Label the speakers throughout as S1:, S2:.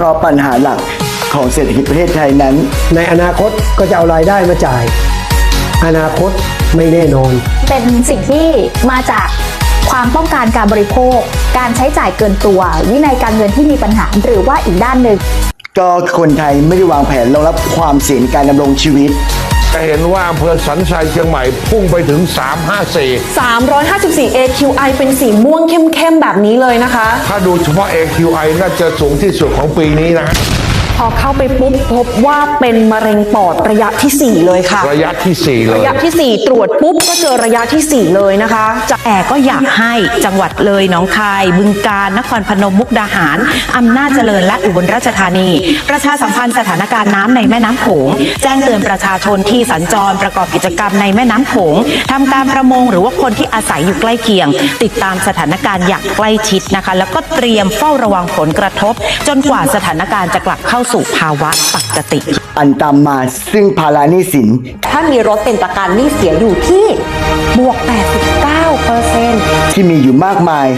S1: เพราะปัญหาหลักของเศรษฐกิจประเทศไทยนั้น
S2: ในอนาคตก็จะเอารายได้มาจ่าย อนาคตไม่แน่นอน
S3: เป็นสิ่งที่มาจากความต้องการการบริโภค การใช้จ่ายเกินตัว วินัยการเงินที่มีปัญหาหรือว่าอีกด้านหนึ่ง
S1: ก็คนไทยไม่ได้วางแผนรองรับความเสี่ยงในการดำรงชีวิต
S4: จะเห็นว่าอำเภอสันทรายเชียงใหม่พุ่งไปถึง 354
S5: 354 AQI เป็นสีม่วงเข้มๆ แบบนี้เลยนะคะ
S4: ถ้าดูเฉพาะ AQI น่าจะสูงที่สุดของปีนี้นะ
S5: พอเข้าไปปุ๊บพบว่าเป็นมะเร็งปอดระยะทีสี่4 เลยค่ะ
S4: ระยะที่ 4 เลย
S5: ระยะทีสี่4 ตรวจปุ๊บก็เจอระยะทีสี่ 4 เลยนะคะจะ
S6: แต่ก็อยากให้จังหวัดเลยหนองคาย บึงกาฬนครพนมมุกดาหารอำนาจเจริญและอุบลราชธานี ประชาสัมพันธ์สถานการณ์น้ำในแม่น้ำโขงแจ้งเตือนประชาชนที่สัญจรประกอบกิจกรรมในแม่น้ำโขงทำการประมงหรือว่าคนที่อาศัยอยู่ใกล้เคียง ติดตามสถานการณ์อย่างใกล้ชิดนะคะ แล้วก็เตรียมเฝ้าระวังผลกระทบ จนกว่าสถานการณ์จะกลับเข้าสู่ภาวะปกติ
S1: อันตามมาซึ่งภาระหนี้สิน
S7: ถ้ามีรถเป็นประกันหนี้เสียอยู่ที่บวก 89เปอร์เซ็นต์
S1: ที่มีอยู่มากมาย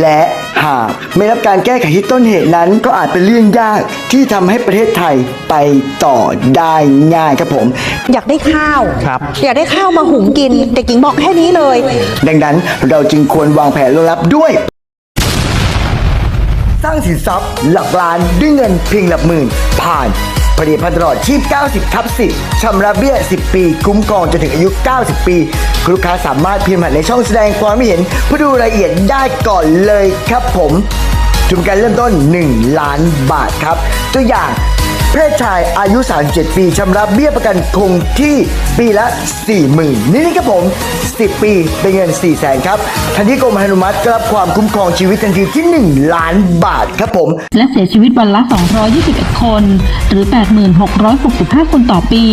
S1: และหากไม่รับการแก้ไขที่ต้นเหตุนั้นก็อาจเป็นเรื่องยากที่ทำให้ประเทศไทยไปต่อได้ง่ายครับผม
S7: อยากได้ข้าวอยากได้ข้าวมาหุงกิน เด็กหญิงบอกแค่นี้เลย
S1: ดังนั้นเราจึงควรวางแผนรองรับด้วย สร้างสินทรัพย์ หลักล้านด้วยเงินเพียงหลักหมื่น ผ่านผลิตภัณฑ์ตลอดชีพ 90 ทับ 10ชำระเบี้ย 10 ปี คุ้มกองจนถึงอายุ 90 ปีคลูกค้าสามารถพิมพ์ผ่านในช่องแสดงความไม่เห็นเพื่อดูรายละเอียดได้ก่อนเลยครับผม จุมการเริ่มต้น 1 ล้านบาทครับ ตัวอย่าง เพศชายอายุ 37 ปีชำระเบี้ยประกันคงที่ปีละ 40,000นี่นี่ครับผม 10 ปีเป็นเงิน 4 0 0แสนครับทันที่กรมอนุมัติก็รับความคุ้มครองชีวิตทันทีที่ 1 ล้านบาทครับผม
S8: และเสียชีวิตวันละ 221 คน หรือ 8665 คนต่อปี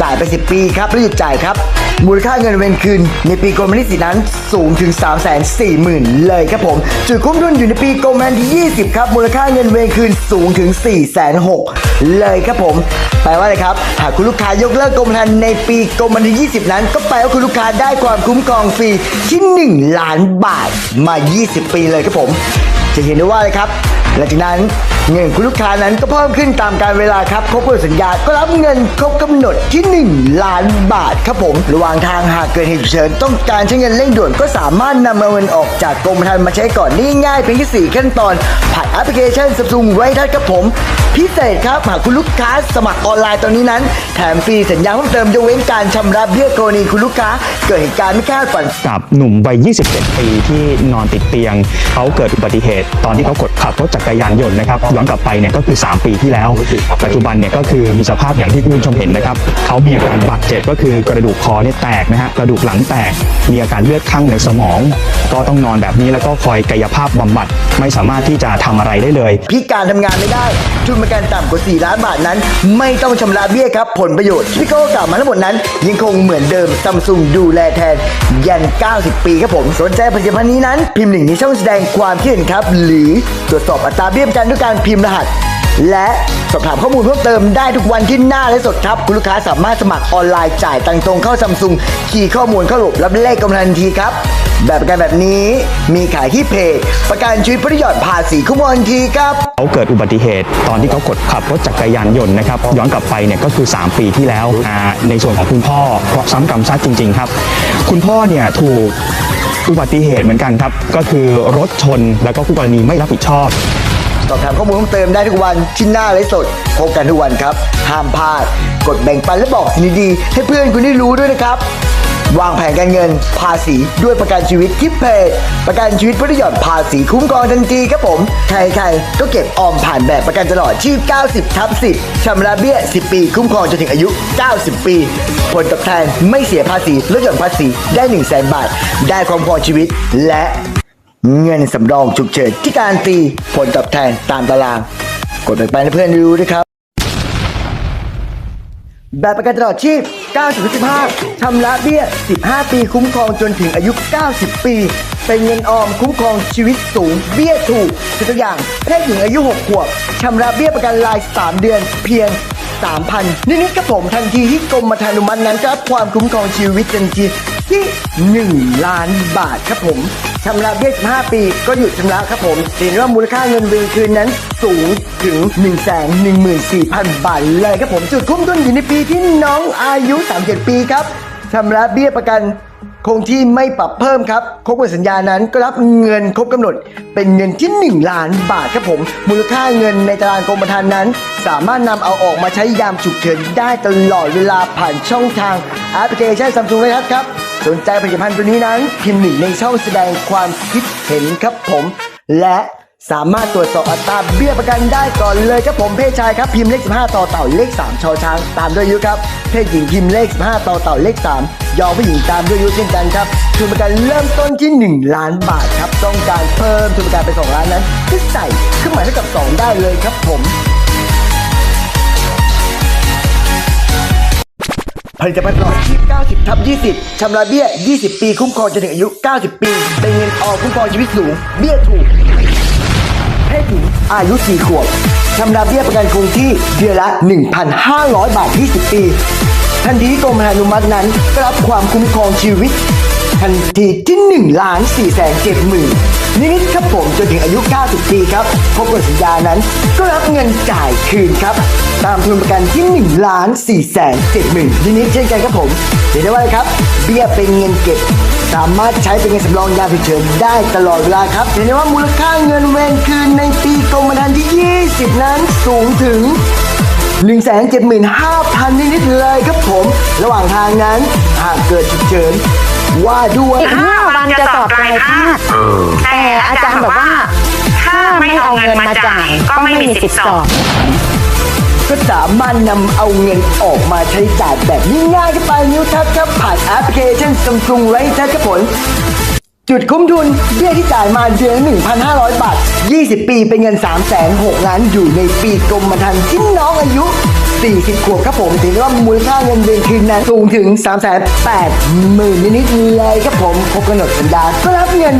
S1: จ่ายไป 10 ปีครับแล้วหยุดจ่ายครับ มูลค่าเงินเวนคืน ในปีกรมธรรม์สินนั้นสูงถึง 3 4 0 0 0 0 เลยครับผม จุดคุ้มทุนอยู่ในปีกรมธรรม์ที่ 20 ครับ มูลค่าเงินเวนคืนสูงถึง 4 6 0 0 0เลยครับผมแปลว่าอะไรครับ หากคุณลูกค้ายกเลิกกรมธรรม์ในปีกรมธรรม์ที่ 20 นั้น ก็แปลว่าคุณลูกค้าได้ความคุ้มครองฟรีที่ 1 ล้านบาทมา 20 ปีเลยครับผม จะเห็นได้ว่าเลยครับ หลังจากนั้นเงินคุณลูกค้านั้นก็เพิ่มขึ้นตามการเวลาครับครบกำหนดสัญญาก็รับเงินครบกำหนดที่ 1 ล้านบาทครับผม ระหว่างทางหากเกิดเหตุฉุกเฉินต้องการใช้เงินเร่งด่วนก็สามารถนำเอาเงินออกจากกรมธรรม์มาใช้ก่อนนี่ง่ายเพียงแค่4ขั้นตอน ผ่านแอปพลิเคชัน Samsung ไว้ทัดครับผม พิเศษครับหากคุณลูกค้าสมัครออนไลน์ตอนนี้นั้น แถมฟรีสัญญาเพิ่มเติมยกเว้นการชำระเบี้ยกรณีคุณลูกค้า เกิดเหตุการณ์ไม่คาดฝัน
S9: กับหนุ่มวัย 27 ปีที่นอนติดเตียง เขาเกิดอุบัติเหตุตอนที่เขากดขับรถจักรยานยนต์นะครับย้อนกลับไปเนี่ยก็คือ 3 ปีที่แล้ว ปัจจุบันเนี่ยก็คือมีสภาพอย่างที่คุณผู้ชมเห็นนะครับเขามีอาการบาดเจ็บก็คือกระดูกคอเนี่ยแตกนะฮะกระดูกหลังแตกมีอาการเลือดข้างในสมอง ก็ต้องนอนแบบนี้แล้วก็คอยกายภาพบำบัดไม่สามารถที่จะทำอะไรได้เลย
S1: พิการทำงานไม่ได้ ทุนประกันต่ำกว่า 4 ล้านบาทนั้น ไม่ต้องชำระเบี้ยครับ ผลประโยชน์ที่พี่โก้กล่าวมาทั้งหมดนั้น ยังคงเหมือนเดิมซัมซุงดูแลแทน ยัน 90 ปีครับผมสนใจผลิตภัณฑ์นี้นั้น พิมพ์ลิงก์ในช่องแสดงความคิดเห็นครับ หรือตรวจสอบอัตาเบี้ยประกันด้วยการพิมพ์รหัส และสอบถามข้อมูลเพิ่มเติมได้ทุกวันที่หน้าและสดครับ คุณลูกค้าสามารถสมัครออนไลน์จ่ายตังตรงเข้าซัมซุงคีย์ข้อมูลเข้าระบบรับเลขกำลังทันทีครับ แบบประกันแบบนี้มีขายที่เพจประกันชีวิตประหยัดภาษีคุ้มองทันทีครับ
S9: เขาเกิดอุบัติเหตุตอนที่เขากดขับรถจักรยานยนต์นะครับย้อนกลับไปเนี่ยก็คือ 3 ปีที่แล้วอ่าในส่วนของคุณพ่อเพราะซ้ำกรรมซัดจริง ๆ ครับ คุณพ่อเนี่ยถูกอุบัติเหตุเหมือนกันครับ ก็คือรถชนแล้วก็คู่กรณีไม่รับผิดชอบ
S1: สอบถามข้อมูลเพิ่มเติมได้ทุกวันที่หน้าไลฟ์สดพบกันทุกวันครับ ห้ามพลาด กดแบ่งปันและบอกสิ่งดีๆให้เพื่อนคุณได้รู้ด้วยนะครับ วางแผนการเงิน ภาษีด้วยประกันชีวิตที่เพจประกันชีวิตเพื่อหย่อนภาษีคุ้มครองทันทีครับผม ใครๆก็เก็บออมผ่านแบบประกันตลอดชีพ90 ทับ 10ชำระเบี้ย 10 ปี คุ้มครองจนถึงอายุ 90 ปี ผลตอบแทนไม่เสียภาษีลดหย่อนภาษีได้ 1 0 0 0 0แบาท ได้ความครอชีวิตและ เงินสำรองฉุกเฉินที่การตีผลตอบแทนตามตาราง กดแบ่งปันให้เพื่อนดูด้วยครับ แบบประกันตลอดชีพ90-15ชำระเบี้ย 15 ปีคุ้มครองจนถึงอายุ 90 ปี เป็นเงินออมคุ้มครองชีวิตสูง เบี้ยถูกเป็นตัวอย่างเพศหญิงอายุ 6 ขวบชำระเบี้ยประกันราย 3 เดือนเพียง3,000นิดๆครับผมทันทีที่กรมธรรม์อนุมัตินั้นจะรับความคุ้มครองชีวิตทันที ที่ 1 ล้านบาทครับผมชำระเบี้ย15 ปีก็หยุดชำระครับผมเห็นว่ามูลค่าเงินเวรคืนนั้นสูงถึง 1 1 4 0 0 0 บาทเลยครับผมจุดคุ้มทุนอยู่ในปีที่น้องอายุ 37 ปีครับชำระเบี้ยประกันคงที่ไม่ปรับเพิ่มครับ ครบกำหนดสัญญานั้นก็รับเงินครบกำหนด เป็นเงินที่ 1 ล้านบาทครับผม มูลค่าเงินในตารางกรมธรรม์นั้น สามารถนำเอาออกมาใช้ยามฉุกเฉินได้ตลอดเวลาผ่านช่องทางแอปพลิเคชันซัมซุงนะครับครับ สนใจผลิตภัณฑ์ตัวนี้นั้น พิมพ์หนึ่งในช่องแสดงความคิดเห็นครับผม และสามารถตรวจสอบอัตราเบี้ยประกันได้ก่อนเลยครับผมเพศชายครับพิมพ์เลข 15 ต่อเต่าเลข 3ชอช้าง ตามด้วยอายุครับเพศหญิงพิมพ์เลข 15 ต่อเต่าเลข 3 ยอผู้หญิงตามด้วยอายุเช่นกันครับทุนประกันเริ่มต้นที่ 1 ล้านบาทครับต้องการเพิ่มทุนประกันเป็น2ล้านนั้นก็ใส่เครื่องหมายเท่ากับ 2 ได้เลยครับผม ผลิตภัณฑ์หลอดชีพ90ทับ20ชำระเบี้ย 20 ปี คุ้มครองจนถึงอายุ 90 ปีเป็นเงินออกคุ้มครองชีวิตสูง เบี้ยถูกเพศหญิงอายุ 4 ขวบชำระเบี้ยประกันคงที่เดือนละ 1,500 บาท 20 ปีทันทีที่กรมธรรม์อนุมัตินั้นรับความคุ้มครองชีวิต ทันทีที่ 1 ล้าน4แสน7หมื่น นิดๆครับผมจนถึงอายุ 90 ปีครับครบกำหนสัญญานั้น ก็รับเงินจ่ายคืนครับ ตามทุนประกันที่1ล้าน4แสน7หมื่นนิดๆเช่นกันครับผมเห็นได้ว่าครับ เบี้ยเป็นเงินเก็บ สามารถใช้เป็นเงินสำรองยามฉุกเฉินได้ตลอดเวลาครับเห็นได้ว่ามูลค่าเงินเวรคืนในปีกรมธรรม์ที่ 20 นั้นสูงถึง175,000นิดๆเลยครับผม ระหว่างทางนั้นหากเกิดฉุกเฉิน ว่าด้วย
S7: อีกห้าวันจะสอบปลายภาคแต่อาจารย์บอกว่า ถ้าไม่เอาเงินมาจ่ายก็ไม่มีสิทธิ์สอบ
S1: ก็สามารถนำเอาเงินออกมาใช้จ่ายแบบง่ายๆก็ไปนิ้วทัชครับผ่านแอปพลิเคชัน Samsung r a t ครับผมจุดคุ้มทุนเบี้ยที่จ่ายมาเดือนละ1,500 บาท 20 ปีเป็นเงิน 3 6 0 0 0ล้านอยู่ในปีกรมธรรม์ที่น้องอายุ 40ขวบครับผมถือว่ามูลค่าเงินเดือนคืนนั้นสูงถึง 3 8 0 0 0 0นิดๆเลยครับผมครบกำหนดสัญญาก็รับเงิน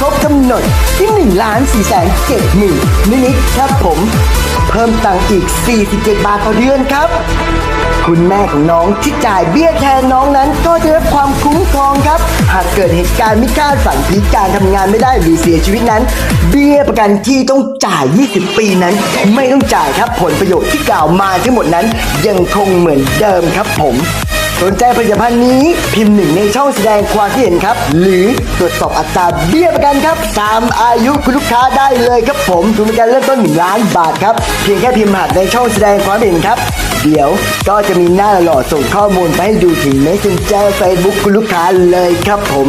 S1: ครบกำหนดที่1ล้าน4แสน7หมื่นนิดๆครับผม เพิ่มตังค์อีก 47 บาทต่อเดือนครับ คุณแม่ของน้องที่จ่ายเบี้ยแทนน้องนั้น ก็จะได้รับความคุ้มครองครับ หากเกิดเหตุการณ์ไม่คาดฝันพิการทำงานไม่ได้หรือเสียชีวิตนั้น เบี้ยประกันที่ต้องจ่าย 20 ปีนั้น ไม่ต้องจ่ายครับผลประโยชน์ที่กล่าวมาทั้งหมดนั้น ยังคงเหมือนเดิมครับผมสนใจผลิตภัณฑ์นี้พิมพ์หนึ่งในช่องแสดงความคิดเห็นครับ หรือตรวจสอบอัตราเบี้ยประกันครับ ตามอายุคุณลูกค้าได้เลยครับผมทุนประกันเริ่มต้น1ล้านบาทครับ เพียงแค่พิมพ์หัสในช่องแสดงความเห็นครับ เดี๋ยว ก็จะมีหน้าหล่อส่งข้อมูลไปให้ดูถึง Messenger Facebook คุณลูกค้าเลยครับผม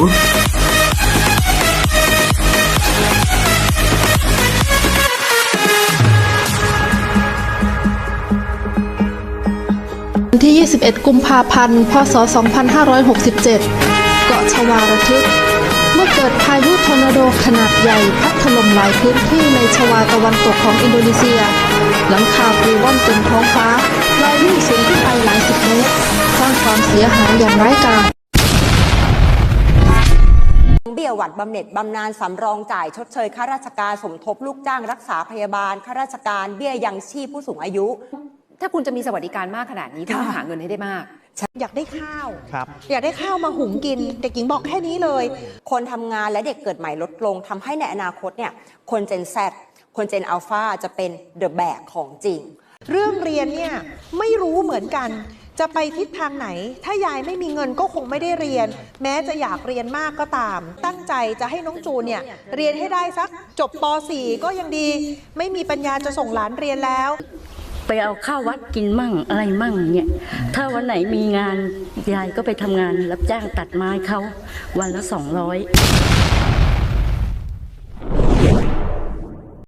S10: วันที่ 21 กุมภาพันธ์ พศ 2567 เกาะชวาระทึก เมื่อเกิดพายุทอร์นาโดขนาดใหญ่พัดถล่มหลายพื้นที่ในชวาตะวันตกของอินโดนีเซีย หลังคาปลิวว่อนเต็มท้องฟ้า ลอยลื่นสูงขึ้นไปหลายสิบเมตรสร้างความเสียหายอย่างร้ายกาจ
S7: เบี้ยหวัดบำเหน็จบำนาญสำรองจ่ายชดเชยข้าราชการสมทบลูกจ้างรักษาพยาบาลข้าราชการเบี้ยยังชีพผู้สูงอายุ
S11: ถ้าคุณจะมีสวัสดิการมากขนาดนี้คุณต้องหาเงินให้ได้มาก
S12: อยากได้ข้าว
S9: ครับ
S12: อยากได้ข้าวมาหุงกิน เด็กหญิงบอกแค่นี้เลย
S7: คนทำงานและเด็กเกิดใหม่ลดลงทำให้ในอนาคตเนี่ยคนเจน Z คนเจนอัลฟาจะเป็นเดอะแบกของจริง
S12: เรื่องเรียนเนี่ยไม่รู้เหมือนกัน จะไปทิศทางไหน ถ้ายายไม่มีเงินก็คงไม่ได้เรียน แม้จะอยากเรียนมากก็ตาม ตั้งใจจะให้น้องจูนเนี่ยเรียนให้ได้สักจบป .4 ก็ยังดี ไม่มีปัญญาจะส่งหลานเรียนแล้ว
S13: ไปเอาข้าววัดกินมั่งอะไรมั่งเนี่ยถ้าวันไหนมีงานยายก็ไปทำงานรับจ้างตัดไม้เขาวันละสองร้อย